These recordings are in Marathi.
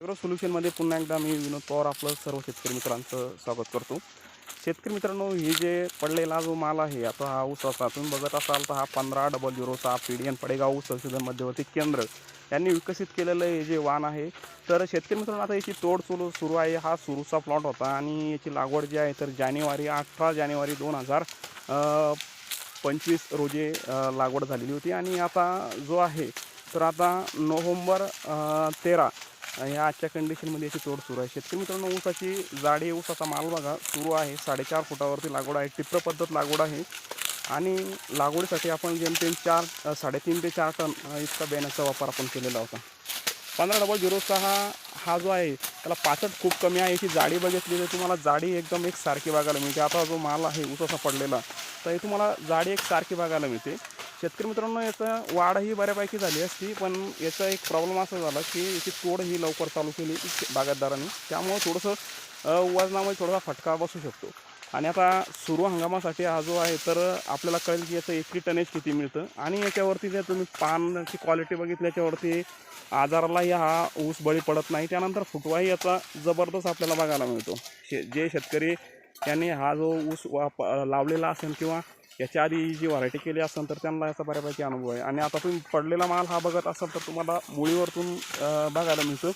ॲग्रो सोल्युशनमध्ये पुन्हा एकदा मी विनोद पवार आपलं सर्व शेतकरी मित्रांचं स्वागत करतो. शेतकरी मित्रांनो ही जे पडलेला जो माल आहे आता हा ऊसाचा तुम्ही बघत असाल तर हा पंधरा डबल झिरो सहा पी डी एन पडेगाव ऊस संशोधन मध्यवर्ती केंद्र. यांनी विकसित केलेलं हे जे वाण आहे तर शेतकरी मित्रांनो आता याची तोड सुरू सुरू आहे. हा सुरूचा प्लॉट होता आणि याची लागवड जी आहे तर जानेवारी अठरा जानेवारी दोन हजार पंचवीस रोजी लागवड झालेली होती. आणि आता जो आहे तर आता नोव्हेंबर तेरा ह्या आजच्या कंडिशनमध्ये याची तोड सुरू आहे. शेतकरी मित्रांनो ऊसाची जाडी ऊसाचा माल बघा सुरू आहे. साडेचार फुटावरती लागवड आहे. टिप्र पद्धत लागवड आहे. आणि लागवडीसाठी आपण जेमतेम चार साडेतीन ते चार टन इतका बेण्याचा वापर आपण केलेला होता. पंधरा डबल झिरो सहा हा जो आहे त्याला पाचट खूप कमी आहे. याची जाडी बघितली तर तुम्हाला जाडी एकदम एक सारखी बघायला मिळते. आता जो माल आहे ऊसाचा पडलेला तर हे तुम्हाला जाडी एक सारखी बघायला मिळते. शेतकरी मित्रांनो याचं वाढ ही बऱ्यापैकी झाली असती पण याचा एक प्रॉब्लेम असा झाला की याची तोड ही लवकर चालू केली बागायतदारांनी. त्यामुळं थोडंसं वजनामध्ये थोडासा फटका बसू शकतो. आणि आता सुरू हंगामासाठी हा जो आहे तर आपल्याला कळेल की याचं एकरी टनेज किती मिळतं. आणि याच्यावरती जर तुम्ही पानची क्वालिटी बघितली याच्यावरती आजारालाही हा ऊस बळी पडत नाही. त्यानंतर फुटवाही याचा जबरदस्त आपल्याला बघायला मिळतो. शे जे शेतकरी यांनी हा जो ऊस वाप लावलेला असेल किंवा याच्या आधी जी व्हरायटी केली असेल तर त्यांना याचा बऱ्यापैकी अनुभव आहे. आणि आता तुम्ही पडलेला माल हा बघत असाल तर तुम्हाला मुळीवरतून बघायला मिळतं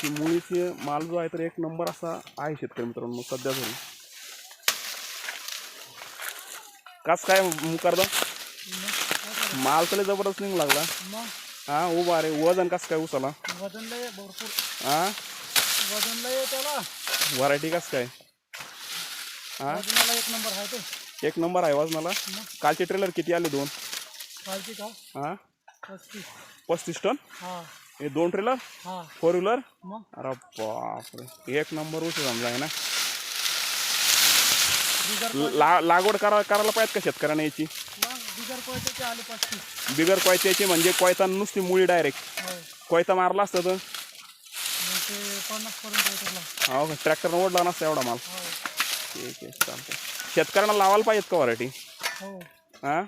की मुळीचे माल जो आहे तर एक नंबर असा आहे शेतकरी मित्रांनो सध्या तरी. कस काय मुकारदा? माल तरी जबरदस्त निघू लागला. हा उभा रे वजन कसं काय उसाला वजन लय भरपूर. हा? वजन लय त्याला. व्हरायटी कसं काय? हा? वजनाला एक नंबर आहे ते. एक नंबर आहे वजनाला. कालचे ट्रेलर किती आले दोन? का? हा? पस्तीस. पस्तीस टन? हा. हे दोन ट्रेलर हा. फोर व्हीलर मग? अरे बापरे. एक नंबर ऊस समजा आहे ना? बिगर ला लागवड करा करायला पाहिजे का शेतकऱ्यांना याची? मग बिगर कोयत्याचे आले पस्तीस. बिगर कोयत्याची म्हणजे कोयता नुसती मुळी डायरेक्ट कोयता मारला असतं तर? मग ते पन्नास पर्यंत येतो हो ट्रॅक्टरनं ओढला नसता एवढा माल. ठीक आहे चालतं शेतकऱ्यांना लावायला पाहिजेत का व्हरायटी हो. हां?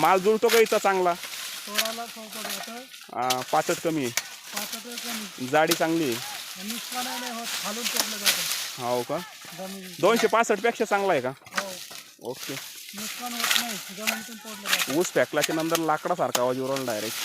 माल जुळतो का इथं चांगला? सोळाला होतं हा, पाचट कमी आहे. पाचट कमी. जाडी चांगली आहे. आणि नुकसान नाही होत खालून तोडलं जातं. हो का? जमिनी दोनशे पासष्टपेक्षा चांगला आहे का? हो. ओके. नुकसान होत नाही जमिनीतून तोडलं जातं. ऊस फेकल्याच्या नंतर लाकडासारखा आवाज उरवला डायरेक्ट